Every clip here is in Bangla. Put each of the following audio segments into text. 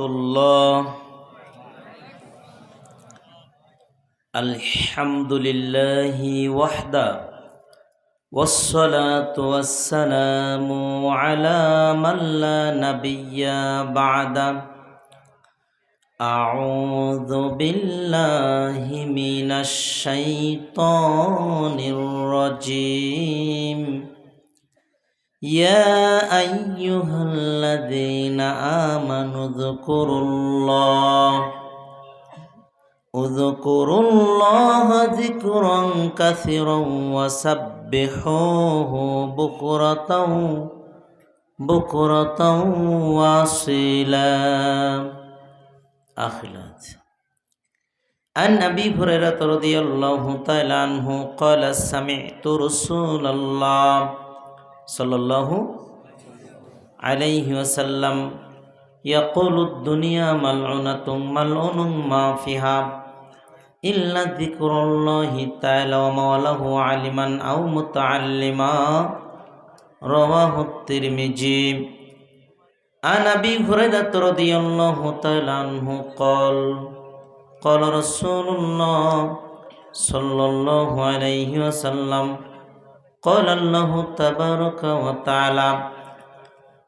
الله. الحمد لله وحده والصلاة والسلام على من لا نبي بعده. أعوذ بالله من الشيطان الرجيم. يا أيها الذين آمنوا اذكروا الله اذكروا الله ذكرا كثيرا وسبحوه بكرة بكرة واصيلا أخلات عن أبي هريرة رضي الله تعالى عنه قال سمعت رسول الله صلى الله عليه وسلم يقول الدنيا ملعونة ملعون ما فيها إلا ذكر الله تعالى وموله عالما أو متعلما رواه الترمذي عن أبي هريرة رضي الله تعالى عنه قال قال رسول الله صلى الله عليه وسلم قال الله تبارك وتعالى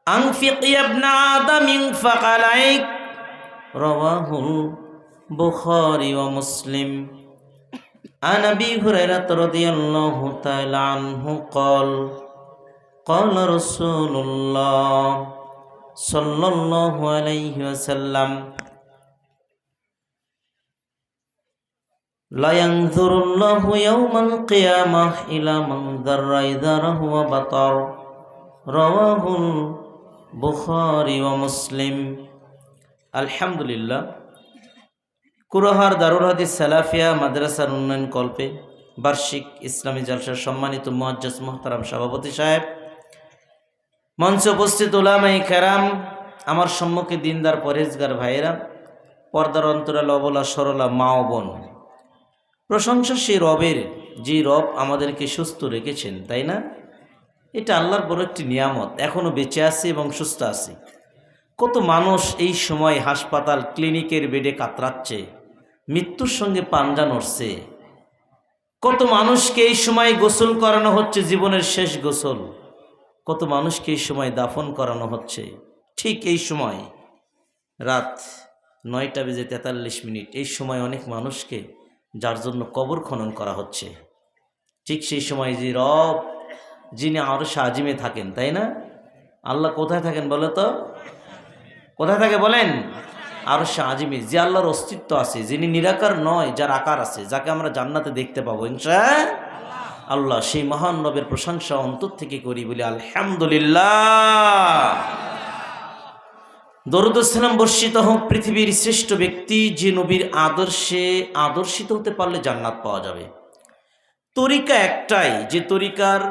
أنفق يا ابن آدم انفق عليك رواه البخاري ومسلم عن أبي هريرة رضي الله تعالى عنه قال قال رسول الله صلى الله عليه وسلم لا ينظر الله يوم القيامة إلى من ذر إذاره وبطر رواه البخاري ومسلم الحمد لله কুরহার দারুল হাদিস সালাফিয়া মাদ্রাসার উন্নয়ন কল্পে বার্ষিক ইসলামী জলসার সম্মানিত মুয়াজ্জাজ মোহতারাম সভাপতি সাহেব মঞ্চে উপস্থিত ওলামাই কেরাম আমার সম্মুখে দিনদার পরেজগার ভাইয়েরা পর্দার অন্তরাল অবলা সরলা মা ও বোন প্রশংসা সেই রবের, যে রব আমাদেরকে সুস্থ রেখেছেন, তাই না? এটা আল্লাহর বড় একটি নিয়ামত এখনও বেঁচে আছে এবং সুস্থ আছে। কত মানুষ এই সময় হাসপাতাল, ক্লিনিকের বেডে কাতরাচ্ছে, মৃত্যুর সঙ্গে পাঞ্জা নড়ছে। কত মানুষকে এই সময় গোসল করানো হচ্ছে, জীবনের শেষ গোসল। কত মানুষকে এই সময় দাফন করানো হচ্ছে। ঠিক এই সময়, রাত নয়টা বেজে তেতাল্লিশ মিনিট, এই সময় অনেক মানুষকে যার জন্য কবর খনন করা হচ্ছে। ঠিক সেই সময় যে রব, যিনি আরও সাজিমে থাকেন, তাই না? আল্লাহ কোথায় থাকেন বলো তো? কোথায় থাকে বলেন? আরও সাজিমে, যে আল্লাহর অস্তিত্ব আছে, যিনি নিরাকার নয়, যার আকার আছে, যাকে আমরা জান্নাতে দেখতে পাবো ইনশা আল্লাহ সেই মহান নবের প্রশংসা অন্তর থেকে করি বলি, আলহামদুলিল্লাহ। দরুদাম বর্ষিত হোক, পৃথিবীর শ্রেষ্ঠ ব্যক্তি যে নবীর আদর্শে আদর্শিত হতে পারলে জান্নাত পাওয়া যাবে। তরিকা একটাই, যে তরিকার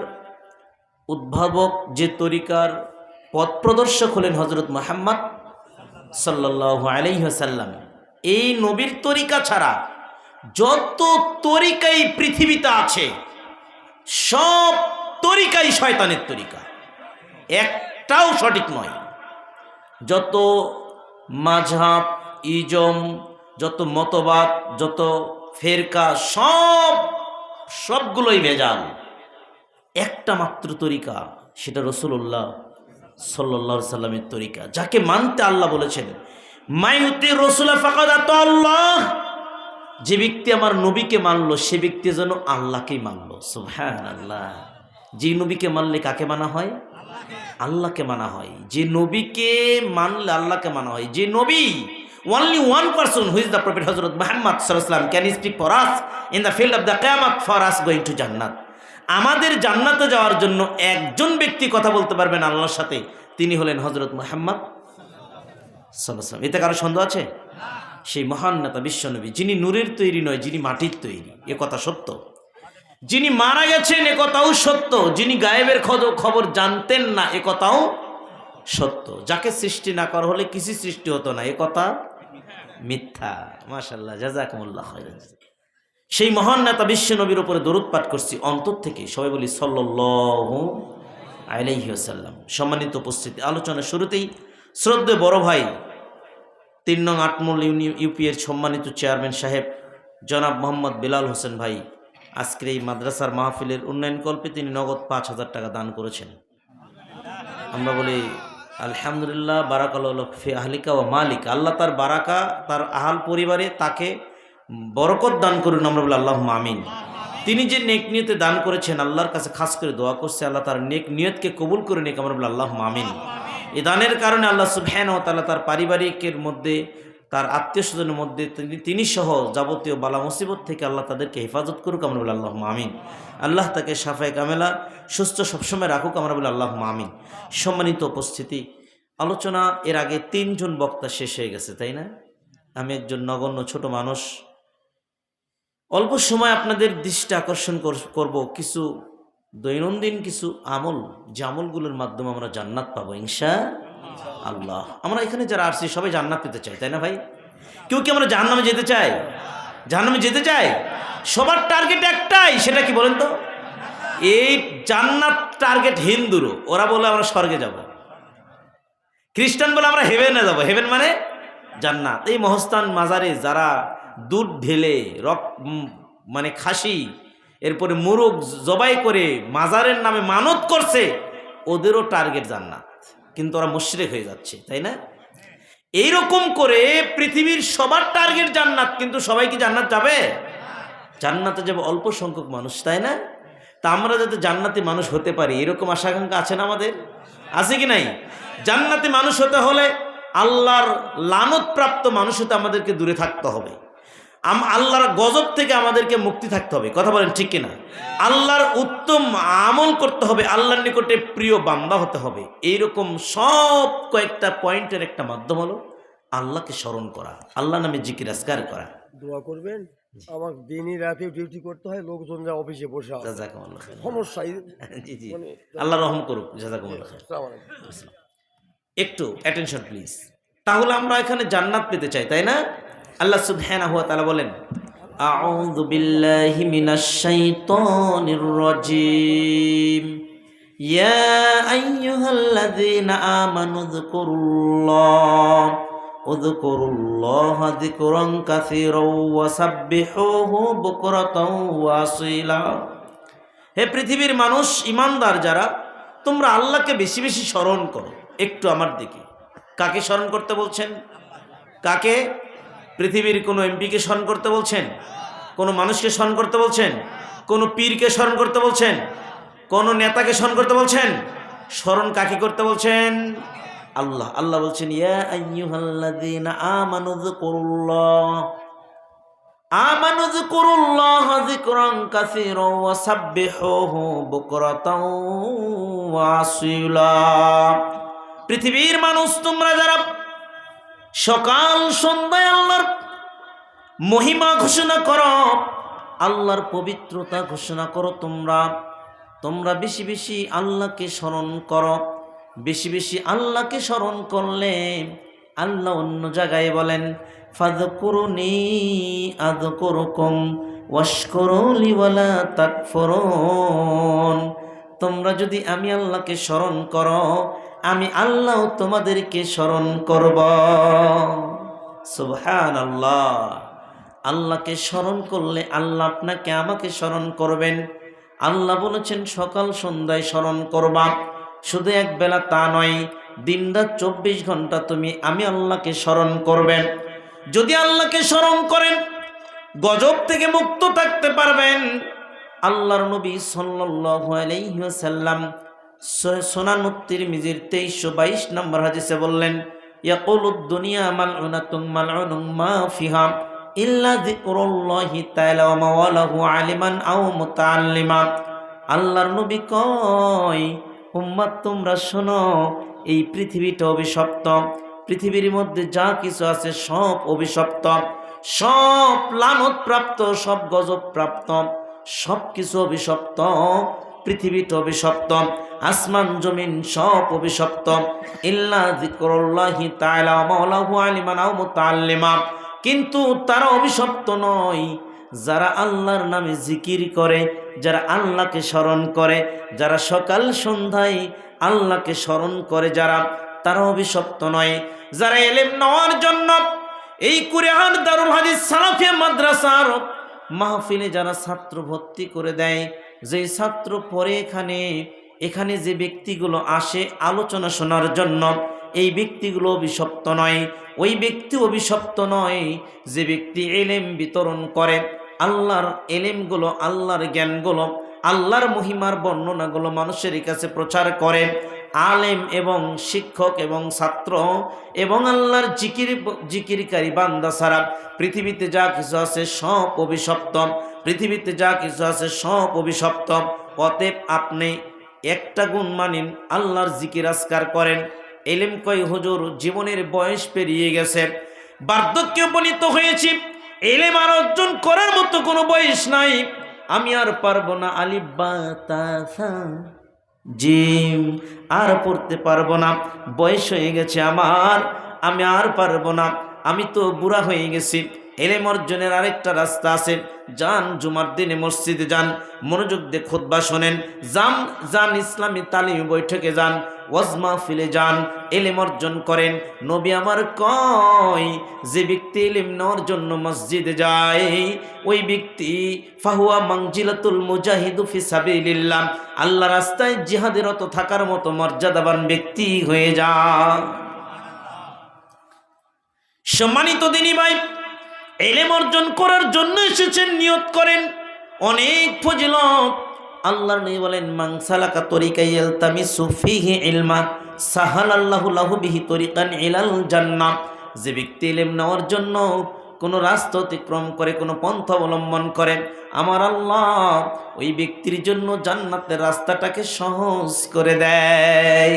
উদ্ভাবক, যে তরিকার পথ প্রদর্শক হলেন হজরত মোহাম্মদ সাল্লাহ আলাইসাল্লাম এই নবীর তরিকা ছাড়া যত তরিকাই পৃথিবীতে আছে, সব তরিকাই শয়তানের তরিকা। একটাও সঠিক নয়। যত মাঝহাব, ইজম, যত মতবাদ, যত ফেরকা, সব, সবগুলোই ভেজাল। একটা মাত্র তরিকা, সেটা রসুল্লাহ সাল্লা সাল্লামের তরিকা। যাকে মানতে আল্লাহ বলেছেন মাইতে রসুল্লাহ ফাঁকাত আল্লাহ। যে ব্যক্তি আমার নবীকে মানলো, সে ব্যক্তি যেন আল্লাহকেই মানলো। সুহান আল্লাহ যে নবীকে মানলে কাকে মানা হয়? আল্লাহকে মানা হয়। যে নবীকে মানলে আল্লাহকে মানা হয়। যে নবী, only one person who is the prophet Hazrat Muhammad sallallahu can speak for us in the field of the qiyamah for us going to আমাদের জান্নাতে যাওয়ার জন্য একজন ব্যক্তি কথা বলতে পারবেন আল্লাহর সাথে, তিনি হলেন হজরত মোহাম্মদ সাল্লাম এতে কারও সন্দেহ আছে? সেই মহান নেতা বিশ্বনবী যিনি নূরের তৈরি নয়, যিনি মাটির তৈরি। এ কথা সত্য। যিনি মারা গেছেন একথাও সত্য। যিনি গায়েবের খবর জানতেন না একথাও সত্য। যাকে সৃষ্টি না করা হলে কিছু সৃষ্টি হতো না? এ কথা মিথ্যা। মাশাল্লাহ জাজাকুমুল্লাহ সেই মহান নেতা বিশ্ব নবীর উপরে দরুদ করছি। অন্তর থেকে সবাই বলি সল্লু সম্মানিত উপস্থিতি। আলোচনার শুরুতেই শ্রদ্ধে বড় ভাই, তিন নং আটমূল ইউপিএর সম্মানিত চেয়ারম্যান সাহেব জনাব মোহাম্মদ বিলাল হোসেন ভাই আজকের এই মাদ্রাসার মাহফিলের উন্নয়ন কল্পে তিনি নগদ পাঁচ হাজার টাকা দান করেছেন। আমরা বলি, আলহামদুলিল্লাহ, বারাকাল্লাহ ফি আহলিকা ও মালিক। আল্লাহ তার বারাকা, তার আহাল পরিবারে তাকে বরকত দান করুন, আমরা বলি আল্লাহ মামিন তিনি যে নেক নিয়তে দান করেছেন, আল্লাহর কাছে খাস করে দোয়া করছে, আল্লাহ তার নেক নিয়তকে কবুল করে নেক, আমরা বলি আল্লাহ মামিন এ দানের কারণে আল্লাহ সুবহান ও তাআলা তার পারিবারিকের মধ্যে তার আত্মীয় স্বজনের মধ্যে তিনি সহ যাবতীয় বালা মুসিবত থেকে আল্লাহ তাদেরকে হেফাজত করুক, আমরা বলি আল্লাহ মামিন আল্লাহ তাকে সাফায় কামেলা, সুস্থ সবসময় রাখুক, আমরা বলি আল্লাহ মামিন সম্মানিত উপস্থিতি, আলোচনা এর আগে তিনজন বক্তা শেষ হয়ে গেছে, তাই না? আমি একজন নগণ্য ছোট মানুষ। অল্প সময় আপনাদের দৃষ্টি আকর্ষণ কর- করব। কিছু দৈনন্দিন কিছু আমল, যে আমলগুলোর মাধ্যমে আমরা জান্নাত পাবো, ইনশা আল্লাহ আমরা এখানে যারা আসছি, সবাই জান্নাত পেতে চাই, তাই না ভাই? কেউ কি আমরা জাহান্নামে যেতে চাই? জাহান্নামে যেতে চাই? সবার টার্গেট একটাই, সেটা কি বলেন তো? এই জান্নাত টার্গেট হিন্দুরও, ওরা বলে আমরা স্বর্গে যাব। খ্রিস্টান বলে আমরা হেভেনে যাব। হেভেন মানে জান্নাত। এই মহস্তান মাজারে যারা দুধ ঢেলে, রক মানে খাসি, এরপরে মুরগ জবাই করে মাজারের নামে মানত করছে, ওদেরও টার্গেট জান্নাত। কিন্তু ওরা মুশরিক হয়ে যাচ্ছে, তাই না? এইরকম করে পৃথিবীর সবার টার্গেট জান্নাত, কিন্তু সবাই কি জান্নাত যাবে? জান্নাতে যাবে অল্প সংখ্যক মানুষ, তাই না? তা আমরা যাতে জান্নাতি মানুষ হতে পারি, এরকম আশা আকাঙ্ক্ষা আছে না আমাদের? আছে কি নাই? জান্নাতি মানুষ হতে হলে আল্লাহর লানত প্রাপ্ত মানুষ হতে আমাদেরকে দূরে থাকতে হবে। আল্লাহর গজব থেকে আমাদেরকে মুক্তি থাকতে হবে। কথা বলেন ঠিক কিনা? আল্লাহর উত্তম আমল করতে হবে আল্লাহর নিকটে প্রিয় বান্দা হতে হবে। এইরকম সব কয়েকটা পয়েন্টের একটা মাধ্যম হলো আল্লাহকে স্মরণ করা আল্লাহ নামে জিকির আসকার করা। দোয়া করবেন আমার দিনই রাতে ডিউটি করতে হয় লোকজন যা অফিসে বসে জাজাকুমুল্লাহ। সমস্যা জি জি। মানে আল্লাহ রহম করুক জাজাকুমুল্লাহ। একটু অ্যাটেনশন প্লিজ তাহলে আমরা এখানে জান্নাত পেতে চাই তাই না? আল্লাহ সুবহানাহু ওয়া তাআলা বলেন, আউযু বিল্লাহি মিনাশ শাইতানির রাজীম। ইয়া আইয়ুহাল্লাযীনা আমানু যকুরুল্লাহ, উযকুরুল্লাহা যিকরান কাসীরাও ওয়া সাব্বিহুহু বুকরাতাও ওয়া আসীলা। হে পৃথিবীর মানুষ, ইমানদার যারা, তোমরা আল্লাহকে বেশি বেশি স্মরণ করো, একটু আমার দিকে। কাকে স্মরণ করতে বলছেন? কাকে? পৃথিবীর কোনো এমপিকে স্মরণ করতে বলছেন? কোনো মানুষকে স্মরণ করতে বলছেন? কোনো পীরকে স্মরণ করতে বলছেন? কোনো নেতাকে স্মরণ করতে বলছেন? স্মরণ কাকে করতে বলছেন? আল্লাহ। আল্লাহ বলছেন পৃথিবীর মানুষ, তোমরা যারা সকাল সন্ধ্যায় আল্লাহর মহিমা ঘোষণা করো। আল্লাহর পবিত্রতা ঘোষণা করো তোমরা। তোমরা বেশি বেশি আল্লাহকে স্মরণ করো। বেশি বেশি আল্লাহকে স্মরণ করলে আল্লাহ অন্য জায়গায় বলেন ফাদ করুনি আদ করুকম ওয়াশকরুলি ওয়ালা তাকফুরুন। তোমরা যদি আমি আল্লাহকে স্মরণ করো আমি আল্লাহ তোমাদেরকে স্মরণ করব। সুবহান আল্লাহ আল্লাহকে স্মরণ করলে আল্লাহ আপনাকে আমাকে স্মরণ করবেন। আল্লাহ বলেছেন, সকাল সন্ধ্যায় স্মরণ করবা। শুধু এক বেলা তা নয়, দিনরাত চব্বিশ ঘণ্টা তুমি আমি আল্লাহকে স্মরণ করবেন। যদি আল্লাহকে স্মরণ করেন, গজব থেকে মুক্ত থাকতে পারবেন। আল্লাহর নবী সাল্লাল্লাহু আলাইহি ওয়াসাল্লাম সোনানুত্তির মিজির তেইশশো বাইশ নম্বর হাদিসে বললেন, ইয়াকুলুদ দুনিয়া মালউনাতুম মালউনুম মা ফিহা ইল্লা আলিমান আও আল্লাহর নবী কয় তোমরা শোনো, এই পৃথিবীটা অভিশপ্ত। পৃথিবীর মধ্যে যা কিছু আছে সব অভিশপ্ত। সব লানত প্রাপ্ত, সব গজব প্রাপ্ত। সব কিছু অভিশপ্ত। পৃথিবীটা অভিশপ্ত, আসমান, জমিন সব অভিশপ্ত। ইল্লা যিকরুল্লাহি তাআলা মাওলাহু আলিমান আও মুতাআল্লিমা। কিন্তু তারা অভিশপ্ত নয়। যারা আল্লাহর নামে জিকির করে, যারা আল্লাহকে স্মরণ করে, যারা সকাল সন্ধ্যায় আল্লাহকে স্মরণ করে যারা, তারা অভিশপ্ত নয়। যারা এলেম নেওয়ার জন্য এই কুরআন, দারুল হাদিস, সালাফিয়া মাদ্রাসার মাহফিলে যারা ছাত্র ভর্তি করে দেয় যে ছাত্র পরে এখানে এখানে যে ব্যক্তিগুলো আসে আলোচনা শোনার জন্য, এই ব্যক্তিগুলো অভিশপ্ত নয়। ওই ব্যক্তি অভিশপ্ত নয় যে ব্যক্তি এলেম বিতরণ করে। আল্লাহর এলেমগুলো, আল্লাহর জ্ঞানগুলো, আল্লাহর মহিমার বর্ণনাগুলো মানুষের কাছে প্রচার করে। আলেম এবং শিক্ষক এবং ছাত্র এবং আল্লাহর জিকির, জিকিরকারী বান্দা ছাড়া পৃথিবীতে যা কিছু আছে সব অভিশপ্ত। পৃথিবীতে যা কিছু আছে সব অভিশপ্ত। অতএব আপনি একটা গুণ মানিন আল্লাহর জিকির আজকার করেন। এলেম কয় হুজুর, জীবনের বয়স পেরিয়ে গেছে। বার্ধক্যে উপনীত হয়েছি। এলেম আর অর্জন করার মতো কোনো বয়স নাই। আমি আর পারব না আলিব্বা জিম, আর পড়তে পারব না। বয়স হয়ে গেছে আমার। আমি আর পারব না। আমি তো বুড়া হয়ে গেছি। এলেম অর্জনের আরেকটা রাস্তা আছে। যান জুমার দিনে মসজিদে যান, মনোযোগ দিয়ে খোদবা শোনেন, যান যান ইসলামী তালিম বৈঠকে যান ওয়াজমা ফিলে যান, এলেম অর্জন করেন। নবী আমার কয়, যে ব্যক্তি এলেম নেওয়ার জন্য মসজিদে যায়, ওই ব্যক্তি ফাহুয়া মাংজিলাতুল মুজাহিদু ফি সাবিলিল্লাহ। আল্লাহ রাস্তায় জিহাদেরত থাকার মতো মর্যাদাবান ব্যক্তি হয়ে যায় সম্মানিত দিনী ভাই এলেম অর্জন করার জন্য এসেছেন, নিয়ত করেন। অনেক ফজিলত। আল্লাহর নেই বলেন মাংসালাকা তরিকাই ইলতামিসু ফিহি ইলমা সাহাল আল্লাহু লাহু বিহি তরিকান ইলাল জান্নাহ। যে ব্যক্তি এলেম নেওয়ার জন্য কোনো রাস্তা অতিক্রম করে, কোনো পন্থা অবলম্বন করে, আমার আল্লাহ ওই ব্যক্তির জন্য জান্নাতের রাস্তাটাকে সহজ করে দেয়।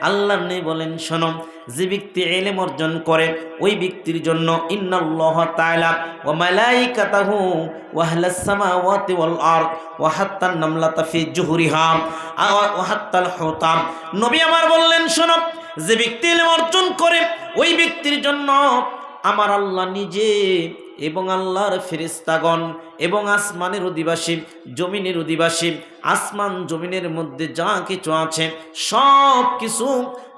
আল্লাহ নেই বলেন, শোনো যে ব্যক্তি এলেম অর্জন করে, ওই ব্যক্তির জন্য ইন্নাল্লাহ তাআলা ওয়া মালাইকাতাহু ওয়া আহলাস সামাওয়াতি ওয়াল আরদ ওয়া হাত্তান নামলাতা ফি জুহুরিহা ওয়া হাত্তাল হুতাম নবী আমার বললেন, শোনো, যে ব্যক্তি এলেম অর্জন করে, ওই ব্যক্তির জন্য আমার আল্লাহ নিজে এবং আল্লাহর ফেরিস্তাগণ এবং আসমানের অধিবাসী, জমিনের অধিবাসী, আসমান জমিনের মধ্যে যা কিছু আছে সব কিছু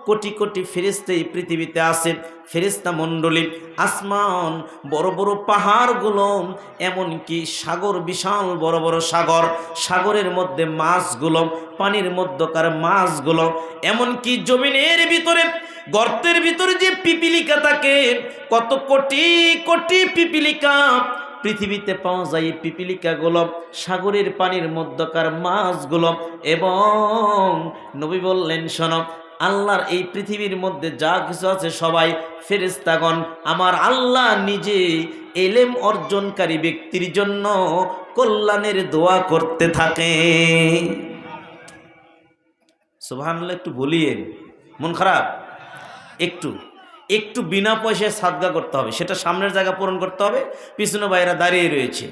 কোটি কোটি ফেরিস্তা এই পৃথিবীতে আছে। ফেরিস্তা মণ্ডলী, আসমান, বড় বড় পাহাড়গুলো এমনকি সাগর, বিশাল বড় বড় সাগর। সাগরের মধ্যে মাছগুলো পানির মধ্যকার মাছগুলো এমনকি জমিনের ভিতরে, গর্তের ভিতরে যে পিপিলিকা থাকে, কত কোটি কোটি পিপিলিকা পৃথিবীতে পাওয়া যায় এই পিপিলিকাগুলো সাগরের পানির মধ্যকার মাছগুলো এবং নবী বললেন, শোনো আল্লাহর এই পৃথিবীর মধ্যে যা কিছু আছে সবাই ফেরেস্তাগণ আমার আল্লাহ নিজে এলেম অর্জনকারী ব্যক্তির জন্য কল্যাণের দোয়া করতে থাকে। সুবহানাল্লাহ, একটু বলিয়েন। মন খারাপ? একটু। একটু বিনা পয়সায় সাদগা করতে হবে। সেটা সামনের জায়গা পূরণ করতে হবে, পিছনে বাইরা দাঁড়িয়ে রয়েছে।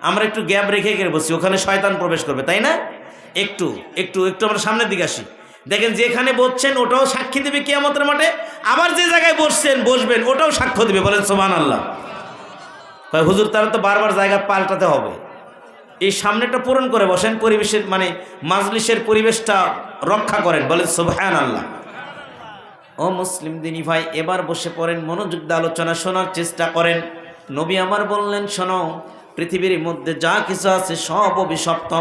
আমরা একটু গ্যাপ রেখে গেলে বসি, ওখানে শয়তান প্রবেশ করবে, তাই না? একটু একটু একটু আমরা সামনের দিকে আসি। দেখেন যেখানে বসছেন, ওটাও সাক্ষী দেবে কিয়ামতের মাঠে। আবার যে জায়গায় বসছেন, বসবেন, ওটাও সাক্ষ্য দেবে, বলেন সোমান আল্লাহ হুজুর তারা তো বারবার জায়গা পাল্টাতে হবে। এই সামনেটা পূরণ করে বসেন, পরিবেশের মানে মাজলিসের পরিবেশটা রক্ষা করেন, বলেন সোভায়ান আল্লাহ ও মুসলিম দিনী ভাই, এবার বসে পড়েন, মনোযোগ দিয়ে আলোচনা শোনার চেষ্টা করেন। নবী আমার বললেন, শোনো, পৃথিবীর মধ্যে যা কিছু আছে সব অভিশপ্ত।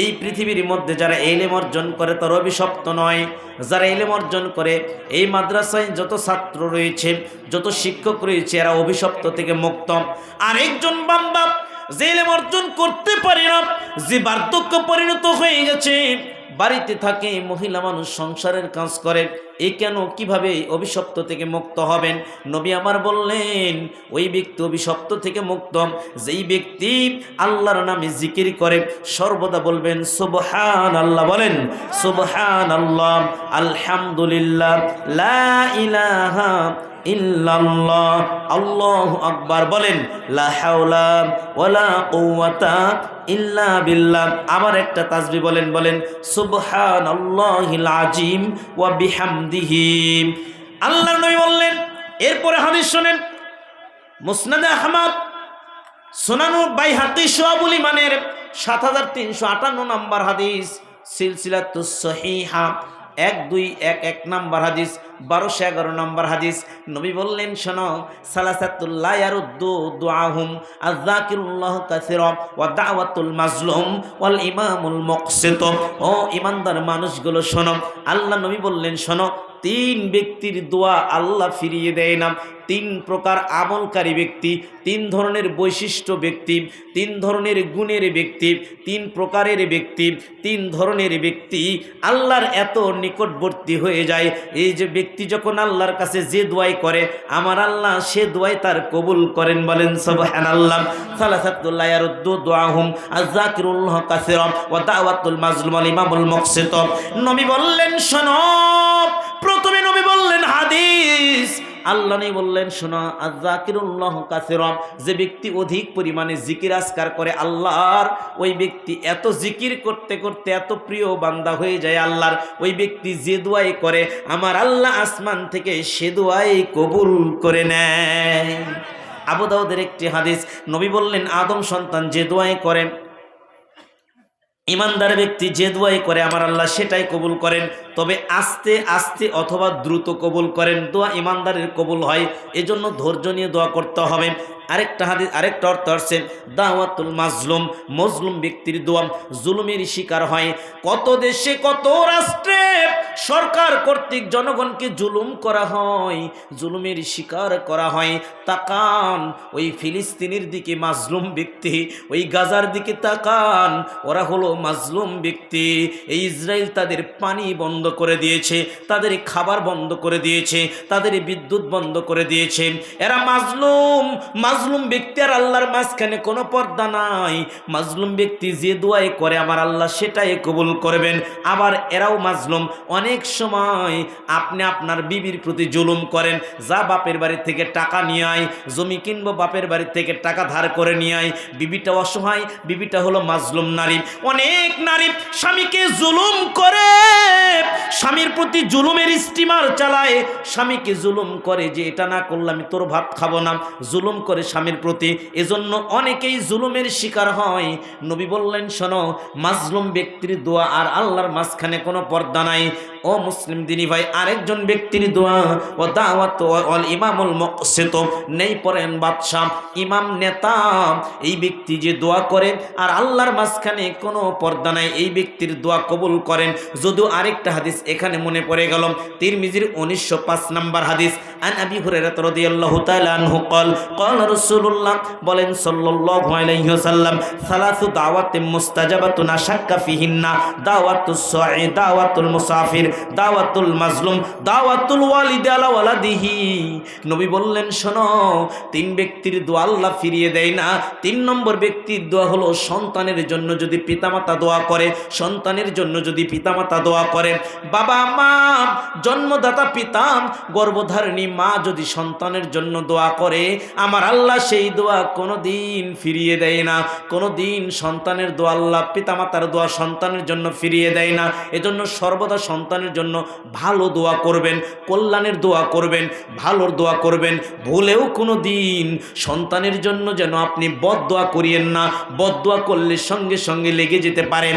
এই পৃথিবীর মধ্যে যারা এলেম অর্জন করে তার অভিশপ্ত নয়। যারা এলেম অর্জন করে, এই মাদ্রাসায় যত ছাত্র রয়েছে, যত শিক্ষক রয়েছে, এরা অভিশপ্ত থেকে মুক্ত। আর একজন বাম্বাব যে এলেম অর্জন করতে পারে না, যে বার্ধক্য পরিণত হয়ে গেছে বাড়িতে থাকে, মহিলা মানুষ সংসারের কাজ করে, এ কেন, কীভাবে অভিশপ্ত থেকে মুক্ত হবেন? নবী আমার বললেন, ওই ব্যক্তি অভিশপ্ত থেকে মুক্ত, যেই ব্যক্তি আল্লাহর নামে জিকির করে, সর্বদা বলবেন সুবহান আল্লাহ বলেন সুবহান আল্লাহ আলহামদুলিল্লাহ, লা ইলাহা ইল্লাল্লাহ, আল্লাহু আকবার বলেন, লা হাওলা ওয়ালা কুওয়াতা ইল্লা বিল্লাহ। আবার একটা তাসবি বলেন বলেন, সুবহানাল্লাহিল আজিম ওয়া বিহামদিহি। আল্লাহর নবী বললেন, এরপরে হাদিস শুনেন, মুসনাদে আহমদ, সোনানু বাই হাতি সোয়াবুল ইমানের সাত হাজার তিনশো আটান্ন নম্বর হাদিস, সিলসিলাতুস সহিহা, এক দুই এক এক নাম্বার হাদিস বারোশো এগারো নম্বর হাদিস। নবী বললেন, শোনো, সালাসাতুল্লাহ ইয়ারুদ্দু দুআহুম আযাকিরুল্লাহ কাসীরা ওয়া দাওয়াতুল মাজলুম ওয়াল ইমামুল মুকসিত ও ইমানদার মানুষগুলো, শোনো, আল্লাহ নবী বললেন, শোনো, তিন ব্যক্তির দোয়া আল্লাহ ফিরিয়ে দেয় না। তিন প্রকার আমলকারী ব্যক্তি, তিন ধরনের বৈশিষ্ট্য ব্যক্তি, তিন ধরনের গুণের ব্যক্তি, তিন প্রকারের ব্যক্তি, তিন ধরনের ব্যক্তি আল্লাহর এত নিকটবর্তী হয়ে যায়। এই যে ব্যক্তি যখন আল্লাহর কাছে যে দোয়াই করে, আমার আল্লাহ সে দোয়াই তার কবুল করেন বলেন সবহান আল্লাহ সালাসাতুল্লাহ ইয়ারুদ্দু দুআহুম আযাকিরুল্লাহ কাসীরা ওয়া দাওয়াতুল মাজলুম আল ইমামুল মুকসিত নবী বললেন, শোনো, প্রথমে আল্লাহ নেই বললেন, শোনা আজাকিরুল্লাহ কাসেরম যে ব্যক্তি অধিক পরিমাণে জিকির আসকার করে আল্লাহর, ওই ব্যক্তি এত জিকির করতে করতে এত প্রিয় বান্দা হয়ে যায় আল্লাহর, ওই ব্যক্তি যে দোয়াই করে, আমার আল্লাহ আসমান থেকে সে দোয়াই কবুল করে নেয়। আবু দাউদের একটি হাদিস, নবী বললেন, আদম সন্তান যে দোয়াই করেন ইমানদার ব্যক্তি যে দোয়াই করে, আমার আল্লাহ সেটাই কবুল করেন। তবে আস্তে আস্তে অথবা দ্রুত কবুল করেন। দোয়া ইমানদারের কবুল হয়, এজন্য ধৈর্য নিয়ে দোয়া করতে হবে। আরেকটা হাদিস, আরেকটা অর্থ আসছে, দাওয়াতুল মাজলুম, মজলুম ব্যক্তির দোয়া। জুলুমের শিকার হয়। কত দেশে, কত রাষ্ট্রে সরকার কর্তৃক জনগণকে জুলুম করা হয়, জুলুমের শিকার করা হয়। তাকান, ওই ফিলিস্তিনের দিকে মাজলুম ব্যক্তি, ওই গাজার দিকে তাকান, ওরা হলো মাজলুম ব্যক্তি। এই ইসরায়েল তাদের পানি বন্ধ করে দিয়েছে, তাদের খাবার বন্ধ করে দিয়েছে, তাদের বিদ্যুৎ বন্ধ করে দিয়েছে। এরা মাজলুম মাজলুম ব্যক্তি আর আল্লাহর মাঝখানে কোনো পর্দা নাই। মাজলুম ব্যক্তি যে দোয়াই করে, আমার আল্লাহ সেটাই কবুল করবেন। আবার এরাও মাজলুম অনেক সময় আপনি আপনার বিবির প্রতি জুলুম করেন, যা বাপের বাড়ি থেকে টাকা নিয়ে আয়, জমি কিনবো, বাপের বাড়ি থেকে টাকা ধার করে নিয়ে আয়। বিবিটা অসহায়, বিবিটা হলো মাজলুম নারী। অনেক নারী স্বামীকে জুলুম করে, স্বামীর প্রতি জুলুমের স্টিমার চালায়। স্বামীকে জুলুম করে যে, এটা না করলে আমি তোর ভাত খাব না। জুলুম করে স্বামীর প্রতি। এজন্য অনেকেই জুলুমের শিকার হয়। নবী বললেন, শোনো, মাজলুম ব্যক্তির দোয়া আর আল্লাহর মাঝখানে কোনো পর্দা নাই। ও মুসলিম দিনী ভাই আরেকজন ব্যক্তির দোয়া ও দাওয়াত অল ইমামুল মকসিত নেই পড়েন বাদশাহ ইমাম নেতা এই ব্যক্তি যে দোয়া করেন আর আল্লাহর মাঝখানে কোনো পর্দা নাই এই ব্যক্তির দোয়া কবুল করেন যদিও আরেকটা হাদিস এখানে মনে পড়ে গেল তিরমিজির উনিশশো পাঁচ নাম্বার হাদিস আন আবি হুরায়রা রাদিয়াল্লাহু তাআলা আনহু قال قال رسول الله বলেন সাল্লাল্লাহু আলাইহি ওয়াসাল্লাম সালাসু দাওয়াতিন মুস্তাজাবাতুন আশাক্কা ফিহিন্না দাওয়াতুস সাঈ দাওয়াতুল মুসাফির দাওয়াতুল মাজলুম, দাওয়াতুল ওয়ালিদ আলা ওয়ালাদিহি। নবী বললেন, শোনো, তিন ব্যক্তির দোয়া আল্লাহ ফিরিয়ে দেয় না। তিন নম্বর ব্যক্তির দোয়া হলো সন্তানের জন্য যদি পিতামাতা দোয়া করে, সন্তানের জন্য যদি পিতামাতা দোয়া করে। বাবা, মা, জন্মদাতা, পিতা, গর্ভধারিণী, মা যদি সন্তানের জন্য দোয়া করে, আমার আল্লাহ সেই দোয়া কোনো দিন ফিরিয়ে দেয় না। কোনো দিন সন্তানের দোয়া আল্লাহ পিতামাতার দোয়া সন্তানের জন্য ফিরিয়ে দেয় না। এজন্য সর্বদা সন্তানের জন্য ভালো দোয়া করবেন, কল্যাণের দোয়া করবেন, ভালোর দোয়া করবেন, ভুলেও কোনো দিন সন্তানের জন্য যেন আপনি বদ দোয়া করিয়েন না। বদ দোয়া করলে সঙ্গে সঙ্গে লেগে যেতে পারেন।